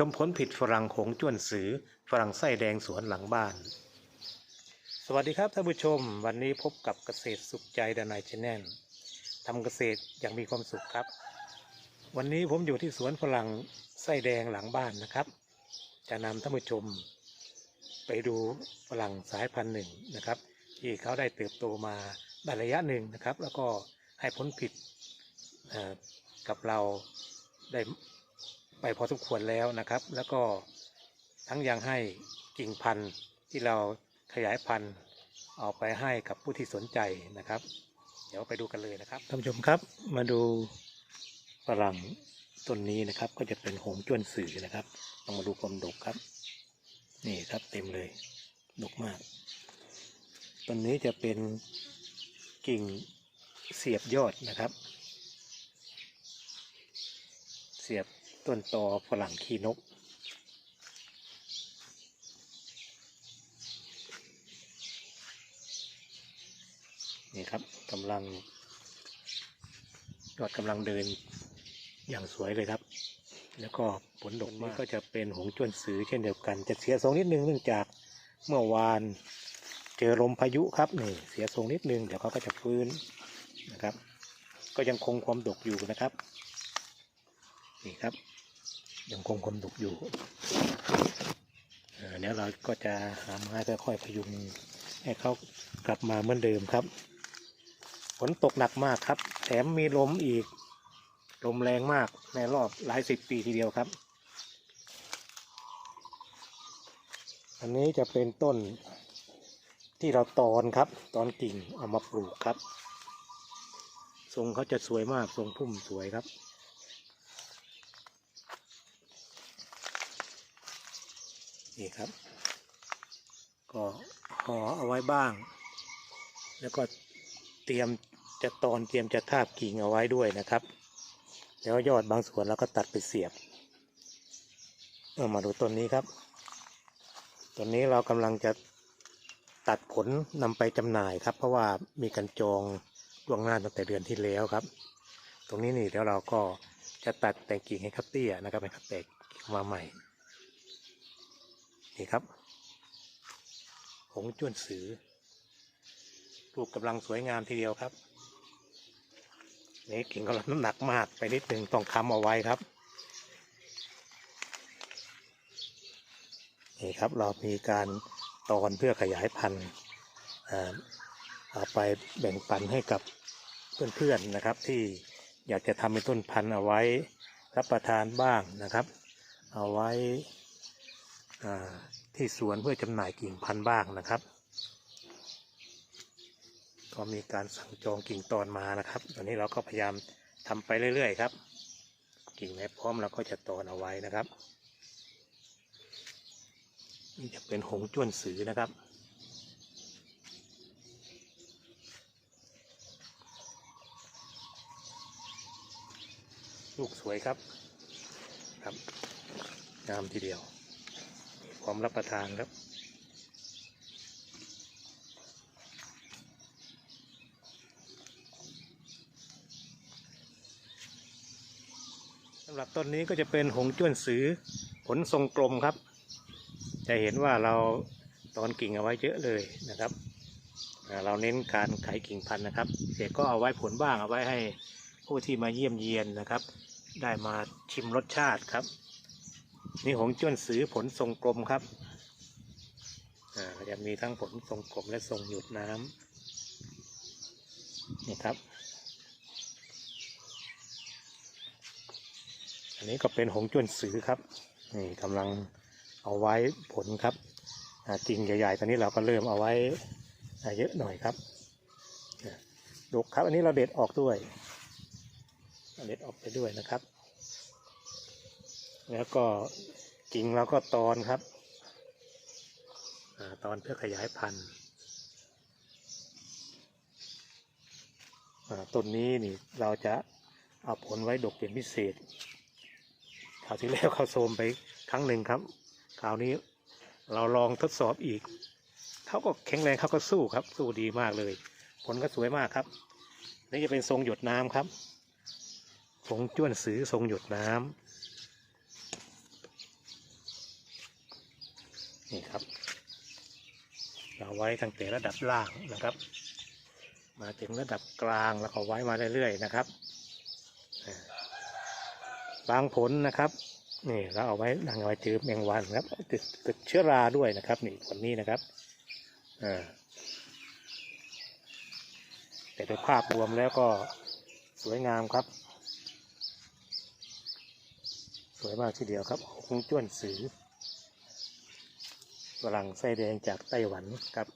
ชมผลผิดฝรั่งหงจวนสือฝรั่งไส้แดงสวนหลังบ้าน สวัสดีครับท่านผู้ชม วันนี้พบกับเกษตรสุขใจดานายชแนลทำเกษตรอย่างมีความสุขครับ วันนี้ผมอยู่ที่สวนฝรั่งไส้แดงหลังบ้านนะครับ จะนำท่านผู้ชม ไปดูฝรั่งสายพันธุ์หนึ่งนะครับ ที่เขาได้เติบโตมาได้ระยะหนึ่งนะครับ แล้วก็ให้ผลผิดกับเราได้ ไปพอสมควรแล้วนะครับ แล้วก็ทั้งยังให้กิ่งพันธุ์ที่เราขยายพันธุ์เอาไปให้กับผู้ที่สนใจนะครับ เดี๋ยวไปดูกันเลยนะครับท่านผู้ชมครับมาดูฝรั่งต้นนี้นะครับ ก็จะเป็นหงจวนสื่อนะครับลองมาดูความดกครับ นี่ครับเต็มเลยดกมากต้นนี้จะเป็นกิ่งเสียบยอดนะครับ เสียบ ต้นตอฝรั่งขี้นก นี่ครับกำลังยอดกำลังเดินอย่างสวยเลยครับ แล้วก็ผลดกนี้ก็จะเป็นหงส์จ้วนสือเช่นเดียวกัน จะเสียทรงนิดนึงเนื่องจากเมื่อวานเจอลมพายุครับนี่เสียทรงนิดนึงเดี๋ยวเขาก็จะฟื้นนะครับ ก็ยังคงความดกอยู่นะครับ นี่ครับ ยังคงความดกอยู่เอ่อเดี๋ยวเราก็จะหาไม้ค่อยๆพยุงให้เขากลับมาเหมือนเดิมครับ ฝนตกหนักมากครับ แถมมีลมอีก ลมแรงมากในรอบหลายสิบปีทีเดียวครับ อันนี้จะเป็นต้นที่เราตอนครับ ตอนกิ่งเอามาปลูกครับ ทรงเขาจะสวยมาก ทรงพุ่มสวยครับ นี่ครับ ก็ห่อเอาไว้บ้าง แล้วก็เตรียมจะตอนเตรียมจะทาบกิ่งเอาไว้ด้วยนะครับ แล้วยอดบางส่วนเราก็ตัดไปเสียบเออมาดูต้นนี้ครับต้นนี้เรากำลังจะตัดผลนำไปจำหน่ายครับ เพราะว่ามีการจองล่วงหน้าตั้งแต่เดือนที่แล้วครับ ตรงนี้นี่เดี๋ยวเราก็จะตัดแต่งกิ่งให้ครับเตี้ยนะครับให้ครับแตกมาใหม่ นี่ครับหงจ้วนสือรูปกำลังสวยงามทีเดียวครับ นี่กิ่งของเราน้ำหนักมากไปนิดหนึ่งต้องค้ำเอาไว้ครับ นี่ครับเรามีการตอนเพื่อขยายพันธุ์เอาไปแบ่งปันให้กับเพื่อนๆนะครับ ที่อยากจะทำเป็นต้นพันธุ์เอาไว้รับประทานบ้างนะครับ เอาไว้ ที่สวนเพื่อจำหน่ายกิ่งพันธุ์บ้างนะครับ ก็มีการสั่งจองกิ่งตอนมานะครับ ตอนนี้เราก็พยายามทำไปเรื่อย ๆ ครับ กิ่งไหนพร้อมเราก็จะตอนเอาไว้นะครับ นี่จะเป็นหงจ้วนสือนะครับลูกสวยครับ ครับ งามทีเดียว ร้อมรับประทานครับ สำหรับต้นนี้ก็จะเป็นหงจ้วนสือผลทรงกลมครับ จะเห็นว่าเราตอนกิ่งเอาไว้เยอะเลยนะครับ เราเน้นการไขกิ่งพันธุ์นะครับเด็กก็เอาไว้ผลบ้างเอาไว้ให้ผู้ที่มาเยี่ยมเยียนนะครับ ได้มาชิมรสชาติครับ นี่หงจ้วนสือผลทรงกลมครับอ่าจะมีทั้งผลทรงกลมและทรงหยุดน้ำนี่ครับ อันนี้ก็เป็นหงจ้วนสือครับ นี่กำลังเอาไว้ผลครับกิ่งใหญ่ๆ ตอนนี้เราก็เริ่มเอาไว้เยอะหน่อยครับดกครับ อันนี้เราเด็ดออกด้วย เด็ดออกไปด้วยนะครับ แล้วก็กิ่งเราก็ตอนครับอตอนเพื่อขยายพันธุ์ต้นนี้นี่เราจะเอาผลไว้ดกเป็นพิเศษคราวที่แล้วเขาโซมไปครั้งหนึ่งครับ คราวนี้เราลองทดสอบอีก เขาก็แข็งแรงเขาก็สู้ครับ สู้ดีมากเลย ผลก็สวยมากครับ นี่จะเป็นทรงหยดน้ำครับ ทรงจ้วนสือทรงหยดน้ นี่ครับ เราไว้ตั้งแต่ระดับล่างนะครับ มาถึงระดับกลางแล้วก็ไว้มาเรื่อยๆนะครับ บางผลนะครับ นี่เราเอาไว้ดังไว้จืบแมงวันครับติดติดเชื้อราด้วยนะครับนี่ผลนี้นะครับอ่าแต่โดยภาพรวมแล้วก็สวยงามครับ สวยมากทีเดียวครับคงจ้วนสือ ฝรั่งไส้แดงจากไต้หวันครับ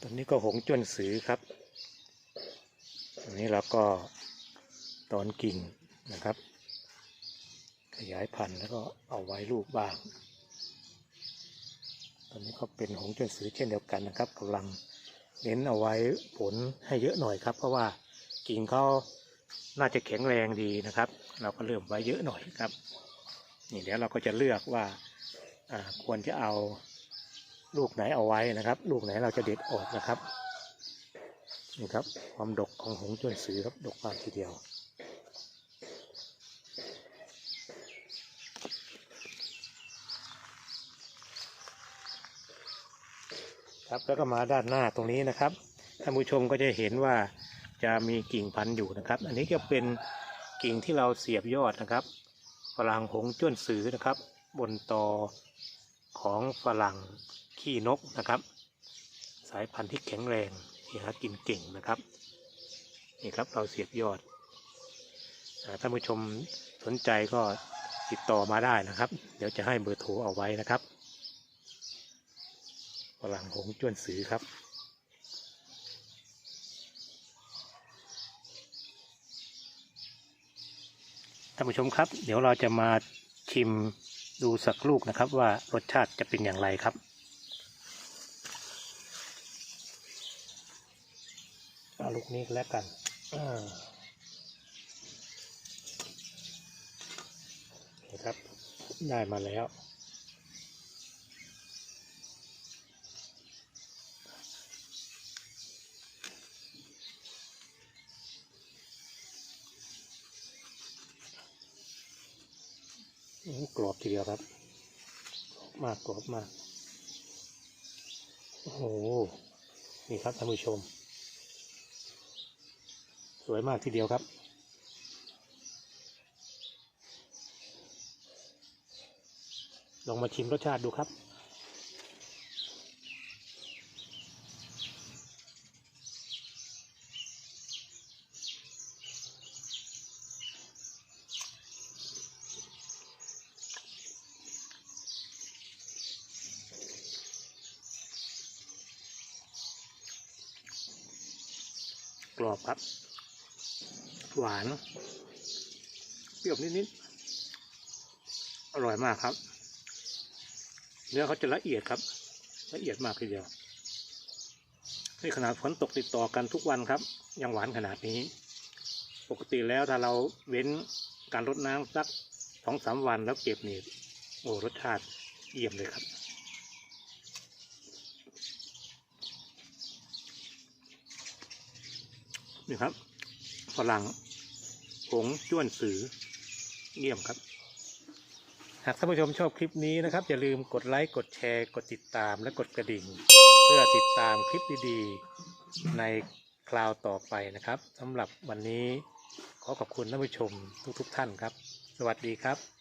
ตอนนี้ก็หงจ้วนสือครับอันนี้เราก็ตอนกิ่งนะครับ ขยายพันธุ์แล้วก็เอาไว้ลูกบ้าง ตอนนี้ก็เป็นหงจ้วนสือเช่นเดียวกันนะครับกำลังเน้นเอาไว้ผลให้เยอะหน่อยครับ เพราะว่ากิ่งเขา น่าจะแข็งแรงดีนะครับ เราก็เริ่มไว้เยอะหน่อยครับ นี่เดี๋ยวเราก็จะเลือกว่าควรจะเอาลูกไหนเอาไว้นะครับ ลูกไหนเราจะเด็ดออกนะครับนี่ครับความดกของหงส์จวนสือครับดกมากทีเดียว ครับแล้วก็มาด้านหน้าตรงนี้นะครับท่านผู้ชมก็จะเห็นว่า จะมีกิ่งพันธุ์อยู่นะครับ อันนี้ก็เป็นกิ่งที่เราเสียบยอดนะครับฝรั่งหงจ้วนสือนะครับ บนตอของฝรั่งขี้นกนะครับ สายพันธุ์ที่แข็งแรงที่หากินเก่งนะครับนี่ครับเราเสียบยอดท่านผู้ชมสนใจก็ติดต่อมาได้นะครับ เดี๋ยวจะให้เบอร์โทรเอาไว้นะครับฝรั่งหงจ้วนสือครับ ท่านผู้ชมครับ เดี๋ยวเราจะมาชิมดูสักลูกนะครับว่ารสชาติจะเป็นอย่างไรครับ เอาลูกนี้แล้วกันนี่ครับ ได้มาแล้ว กรอบทีเดียวครับมากกรอบมากโอ้โหนี่ครับท่านผู้ชม สวยมากทีเดียวครับลองมาชิมรสชาติดูครับ กรอบครับ หวาน เปรี้ยวนิดๆ อร่อยมากครับ เนื้อเขาจะละเอียดครับ ละเอียดมากทีเดียว นี่ขนาดฝนตกติดต่อกันทุกวันครับ ยังหวานขนาดนี้ ปกติแล้วถ้าเราเว้นการรดน้ำสักสองสามวันแล้วเก็บนี่โอ้รสชาติเยี่ยมเลยครับ นี่ครับฝรั่งผงจ้วนสือเยี่ยมครับ หากท่านผู้ชมชอบคลิปนี้นะครับ อย่าลืมกดไลค์กดแชร์ กดติดตามและกดกระดิ่ง เพื่อติดตามคลิปดีๆ ในคราวต่อไปนะครับสำหรับวันนี้ขอขอบคุณท่านผู้ชมทุกๆท่านครับ สวัสดีครับ